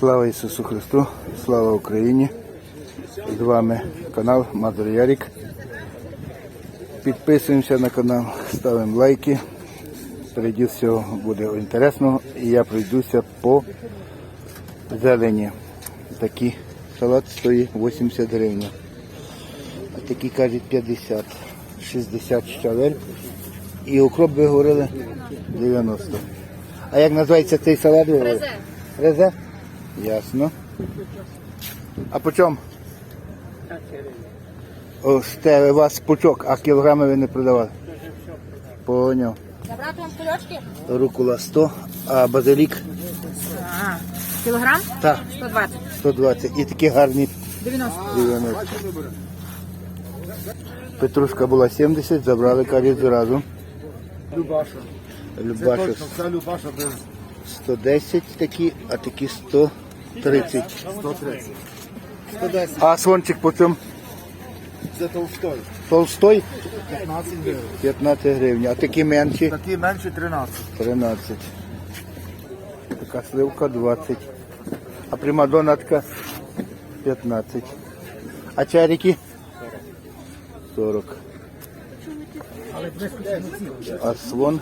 Слава Ісусу Христу, слава Україні! З вами канал Мазур Ярік. Підписуємося на канал, ставимо лайки. Впереді всього буде інтересного. І я пройдуся по зелені. Такий салат стоїть 80 гривень. А такі кажуть 50, 60 щавель. І укроп ви говорили 90. А як називається цей салат? Резе. Резе? Ясно. А по чому? У вас пучок, а кілограми ви не продавали. Поняв. Забрати вам кульочки? Рукула 100, а базилік Ага. Кілограм? так, 120. 120. І такі гарні 90. 90. Петрушка була 70, забрали кажуть зразу. Любаша. Любаша Точно, це Любаша без 110 такі, а такі 130. 130. 110. А свончик по? Це Толстой. Толстой 15 гривень. 15 гривень, а такі менші Такі менше 13. 13. Така сливка 20. А примадонатка 15. А чарики 40. А свон.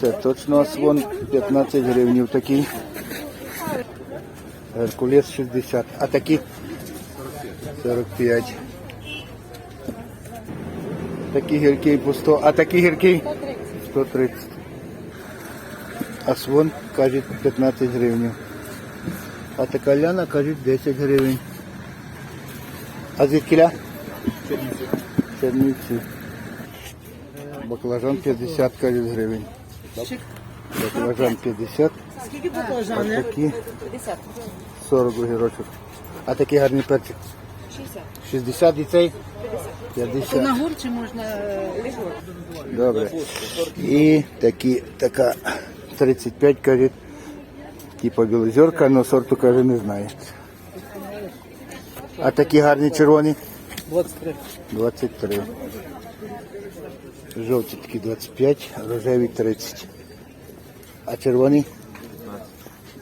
Це точно свон 15 гривень такий. Геркулес 60. А такі 45. Такі гіркий по 100. А такі гіркий 130. А свон, кажуть, 15 гривень. А така ляна, кажуть, 10 гривень. А звідкіля? Чернівці. Баклажан 50, кажуть, гривень. Баклажан 50, Скільки а баклажани? такі 50. 40 огірочок. А такий гарний перчик 60. 60 і цей? Це 50. на гур чи можна вишку? Добре. І такі, така 35, каже, типу білозерка, але сорту, каже, не знає. А такі гарні червоні? 23. 23. Жовті такі 25, рожеві 30. А червоні?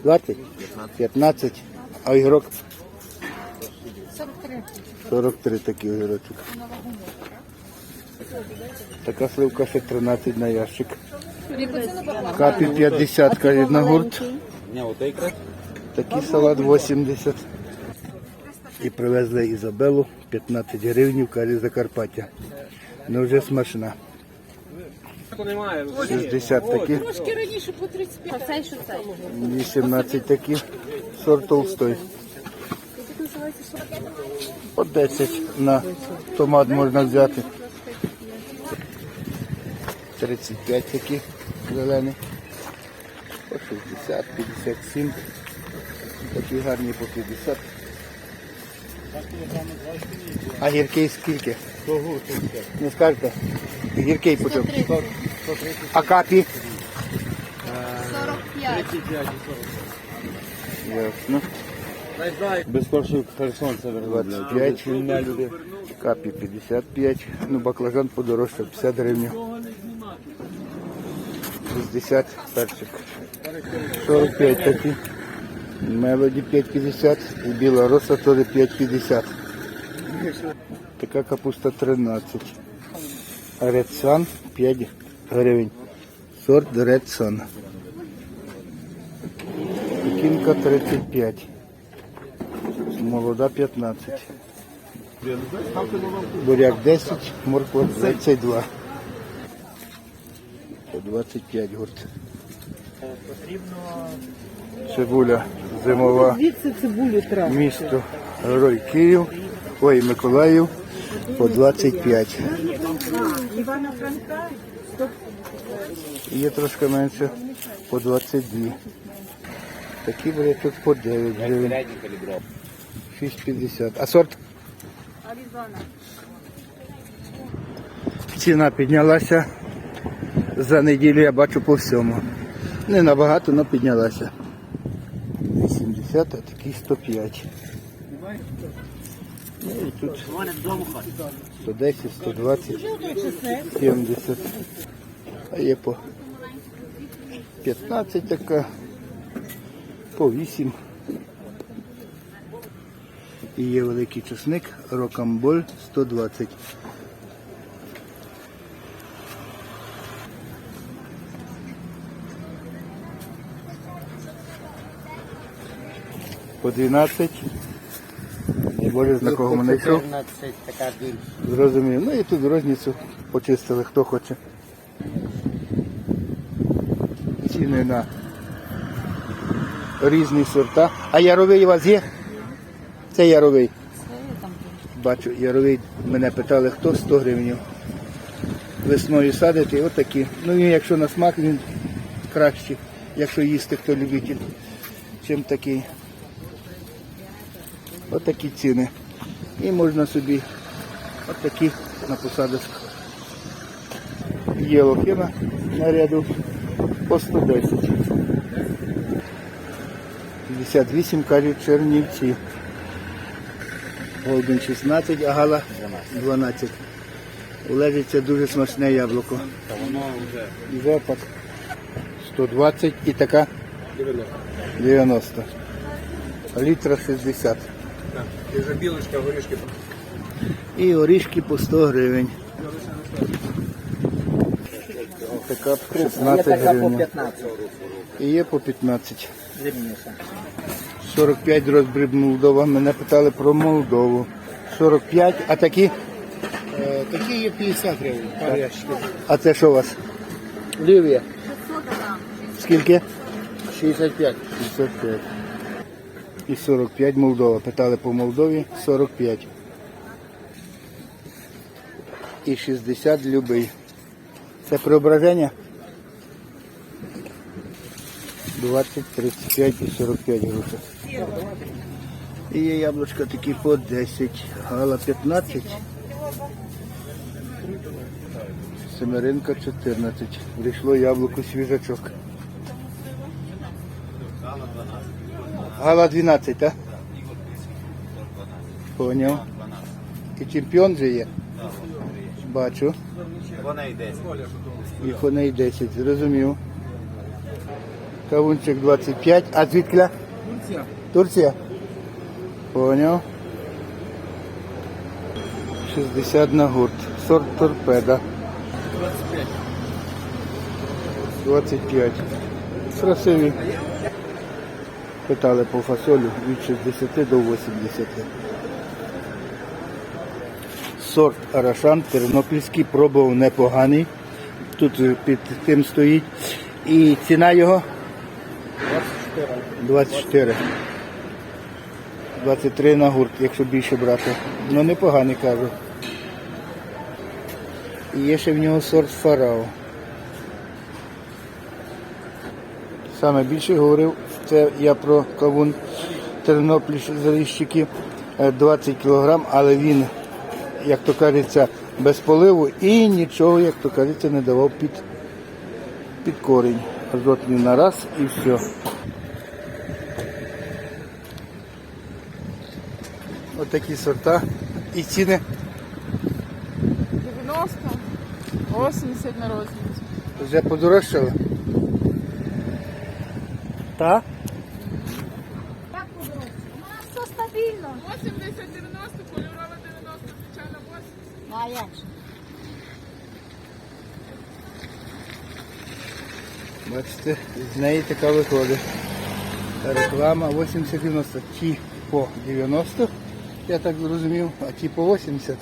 20? 15. А огірок? 43. 43 такі огірочок. Така сливка ще 13 на ящик. Капі 50 каже на гурт. Такий салат 80. І привезли Ізабелу 15 гривень, каже Закарпаття. Ну вже смачна. 60 такі, Трошки раніше по 35. Оцей, що цей? 18 такі, сорт толстой. По 10 на томат можна взяти. 35 такі зелені. По 60, 57. Такі гарні по 50. А гіркий скільки? Не скажете? Гіркий по чому? А капі? 45. Ясно. Без першого Херсон це 25. Капі 55. Ну, баклажан подорожчав 50 гривень. 60 перчик. 45 такі. Мелоді 5,50 і біла роса теж 5,50. Така капуста 13. Sun 5 гривень. Сорт Sun. Пекінка 35. Молода 15. Буряк 10, морква 22. По 25 гурт. Цибуля зимова. Місто Герой Київ. Ой, Миколаїв по 25. Івана Франка. Є трошки менше по 22. Такі бурячок по 9 гривень. 6,50. А сорт? Ціна піднялася за неділю, я бачу по всьому. Не набагато, але піднялася. 80, а такий 105. Ну і тут 110, 120, 70. А є по 15 така по 8. І є великий чесник, рокамболь 120. По 12. І Боже, на кого мене йшов. 14. Зрозумів. Ну і тут розницю почистили, хто хоче. Ціни на різні сорта. А яровий у вас є? Це яровий. Бачу, яровий мене питали, хто 100 гривень. Весною садити, отакі. Ну він якщо на смак, він кращий, якщо їсти хто любитель, чим такий. Отакі ціни. І можна собі От на посадочку. Є лохина на ряду по 110. 58 кажуть чернівці. Голден 16, а гала 12. Улежиться дуже смачне яблуко. Вже так 120 і така 90. Літра 60. І вже білочка, горішки. І орішки по 100 гривень. Така 16 гривень. І є по 15. 45 розбріб Молдова. Мене питали про Молдову. 45, а такі? Е, Такі є 50 гривень, ящиків. А це що у вас? Лівія. Скільки? 65. 55. І 45 Молдова. Питали по Молдові 45. І 60 любий. Це преображення? 20, 35 і 45 груша. І є яблучка такі по 10, гала 15. Семеринка 14. Прийшло яблуко свіжачок. Гала 12, так? Поняв. І чемпіон же є? Бачу. Вона йде. І коней 10, зрозумів. Кавунчик 25. А звідкля? Турція. Турція? Поняв. 60 на гурт. Сорт торпеда. 25. 25. Красиві. Питали по фасолю від 60 до 80. Сорт Арашан тернопільський, пробував непоганий. Тут під тим стоїть. І ціна його 24. 23 на гурт, якщо більше брати. Ну непоганий кажу. І є ще в нього сорт фарао. Саме більше говорив, це я про кавун Тернопіль заліщики 20 кг, але він, як то кажеться, без поливу і нічого, як то кажеться, не давав під, під корінь. Азотний на раз і все. Отакі сорта. І ціни 90, 80 на розницю. вже подорожчали. Так? Як подорожче? У нас все стабільно. 80, 90, кольорова 90, звичайно 80. Ну а як же? Бачите, з неї така виходить. Реклама 80-90. Ті по 90, я так зрозумів, а ті по 80.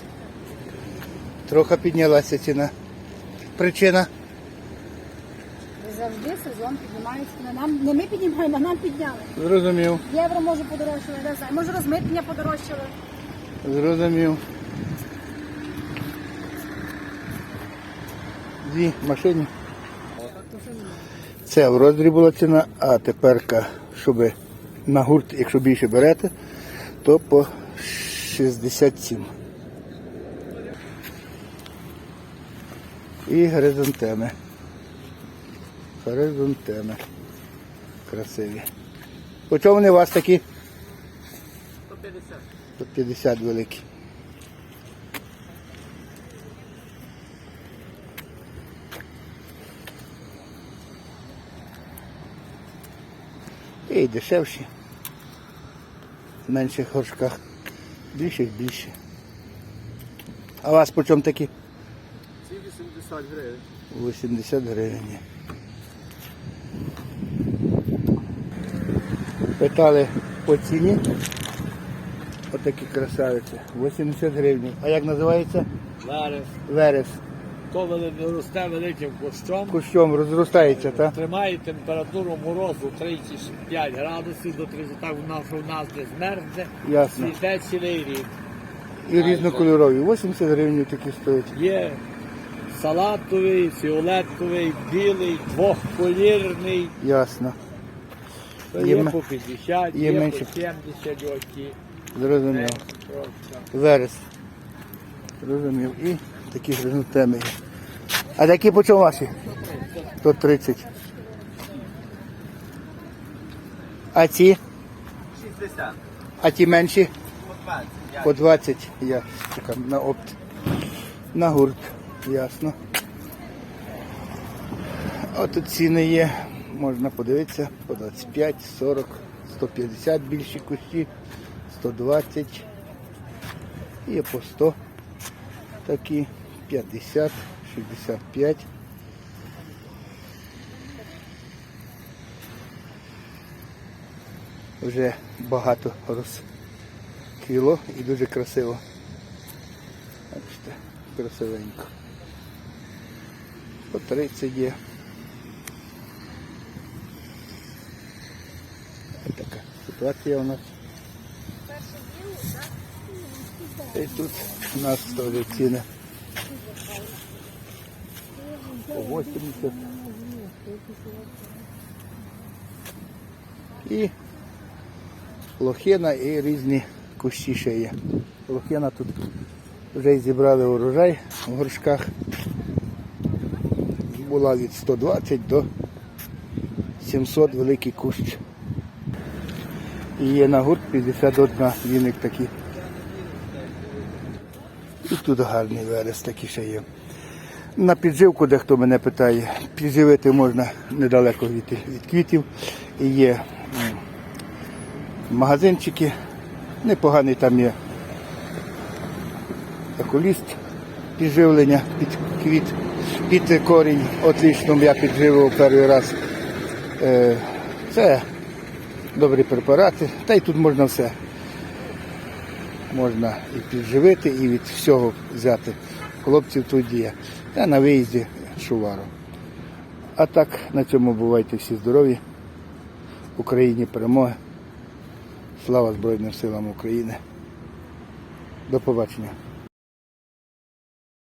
Трохи піднялася ціна. Причина Завжди сезон піднімається. Не, нам, не ми піднімаємо, а нам підняли. зрозумів, Євро може знаю. Може розмитнення подорожчало. зрозумів. Дві машини. Це в роздрі була ціна, а тепер, щоб на гурт, якщо більше берете, то по 67. І горизонтеми. Горизонтеми. Красиві. По чому вони у вас такі? 150. По 50 великі. І дешевші. В менших горшках. Більших більше. А у вас по чому такі? Ці 80 гривень. 80 гривень. Питали по ціні. Отакі красавиці. 80 гривень. А як називається? Зараз Верес. Коли росте великим кущом, Кущом розростається, так? тримає температуру морозу 35 градусів до 30, так у нас у нас не змерзне, Ясно. цвіте цілий рік. І різнокольорові. 80 гривень такі стоять. Є салатовий, фіолетовий, білий, двохколірний, Ясно. Є є, по 50, є є, менше. по 70 оті. Зрозумів. Верес. Зрозумів. І такі є. А такі по чому ваші? 130. А ці? 60. А ті менші? По 20. По 20. Я чекав на опт. На гурт. Ясно. От тут ціни є. Можна подивитися. По 25, 40, 150 більші кущі, 120. Є по 100 такі, 50, 65. Вже багато розквіло і дуже красиво. Бачите, красивенько. По 30 є. Ось така ситуація у нас. І тут у нас теж ціни. По 80. І лохина і різні кущі ще є. Лохина тут вже зібрали урожай в горшках. Була від 120 до 700 великий кущ. І є на гурт 51 віник такий. І тут гарний верес такий ще є. На підживку дехто мене питає. Підживити можна недалеко від, від квітів. Є магазинчики. Непоганий там є окуліст підживлення під квіт, під корінь. Отлично я підживив перший раз. Е, Це добрі препарати. Та й тут можна все. Можна і підживити, і від всього взяти. Хлопців тут є. Я на виїзді шувару. А так, на цьому бувайте всі здорові. Україні перемоги. Слава Збройним силам України. До побачення.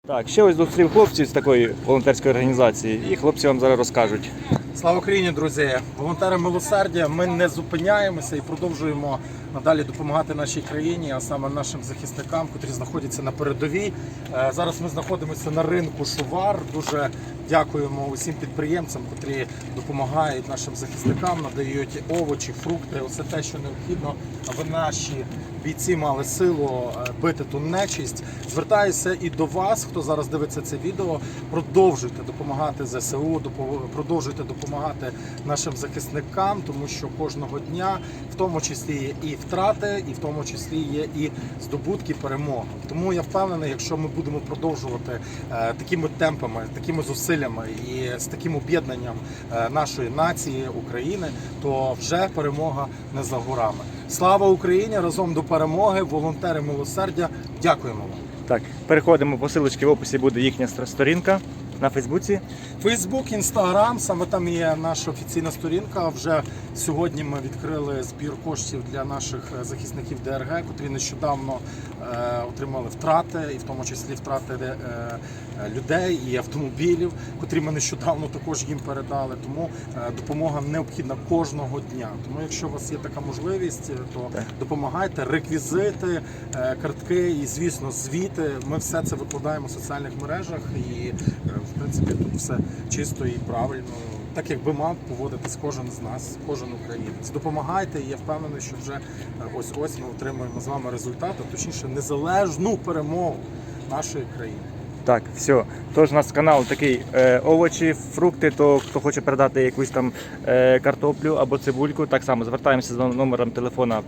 Так, ще ось зустрів хлопців з такої волонтерської організації, і хлопці вам зараз розкажуть. Слава Україні, друзі! Волонтери милосердя. Ми не зупиняємося і продовжуємо надалі допомагати нашій країні, а саме нашим захисникам, котрі знаходяться на передовій. Е, Зараз ми знаходимося на ринку Шувар. Дуже дякуємо усім підприємцям, котрі допомагають нашим захисникам, надають овочі, фрукти, усе те, що необхідно, аби наші бійці мали силу е, бити ту нечисть. Звертаюся і до вас, хто зараз дивиться це відео. Продовжуйте допомагати ЗСУ, продовжуйте допомагати нашим захисникам, тому що кожного дня, в тому числі і втрати, і в тому числі є і здобутки перемоги. Тому я впевнений, якщо ми будемо продовжувати е, такими темпами, такими зусиллями і з таким об'єднанням е, нашої нації України, то вже перемога не за горами. Слава Україні! Разом до перемоги! Волонтери милосердя! Дякуємо вам! Так, переходимо по силочці в описі буде їхня сторінка на Фейсбуці. Фейсбук, інстаграм, саме там є наша офіційна сторінка. Вже сьогодні ми відкрили збір коштів для наших е, захисників ДРГ, котрі нещодавно е, отримали втрати, і в тому числі втрати е, е, людей і автомобілів, котрі ми нещодавно також їм передали. Тому е, допомога необхідна кожного дня. Тому, якщо у вас є така можливість, е, то Так. допомагайте, реквізити, е, картки і, звісно, звіти. Ми все це викладаємо в соціальних мережах, і в принципі тут все чисто і правильно. Так як би мав поводитись кожен з нас, кожен українець. Допомагайте, і я впевнений, що вже е, ось ось ми отримуємо з вами результат, а точніше незалежну перемогу нашої країни. Так, все. Тож у нас канал такий е, овочі, фрукти, то хто хоче передати якусь там е, картоплю або цибульку, так само звертаємося за номером телефона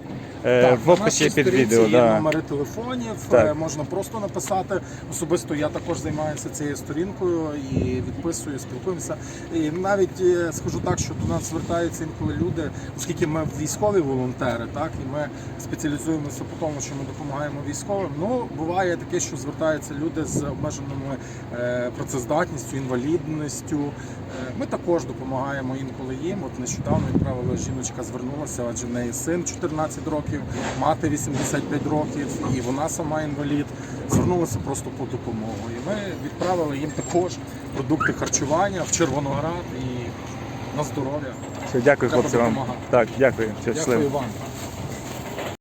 е, Так, в на описі під сторінці відео. Є Да. номери телефонів, Так. е, можна просто написати. Особисто я також займаюся цією сторінкою і відписую, спілкуємося. І навіть е, скажу так, що до нас звертаються інколи люди, оскільки ми військові волонтери, так і ми спеціалізуємося по тому, що ми допомагаємо військовим. Ну буває таке, що звертаються люди з обмеженими е, працездатністю, інвалідністю. Е, Ми також допомагаємо інколи їм. От нещодавно відправила жіночка, звернулася, адже в неї син 14 років, мати 85 років, і вона сама інвалід. Звернулася просто по допомогу. І ми відправили їм також продукти харчування в Червоноград і на здоров'я. Все, дякую, хлопці вам. Так, дякую. Щасливо. Дякую вам.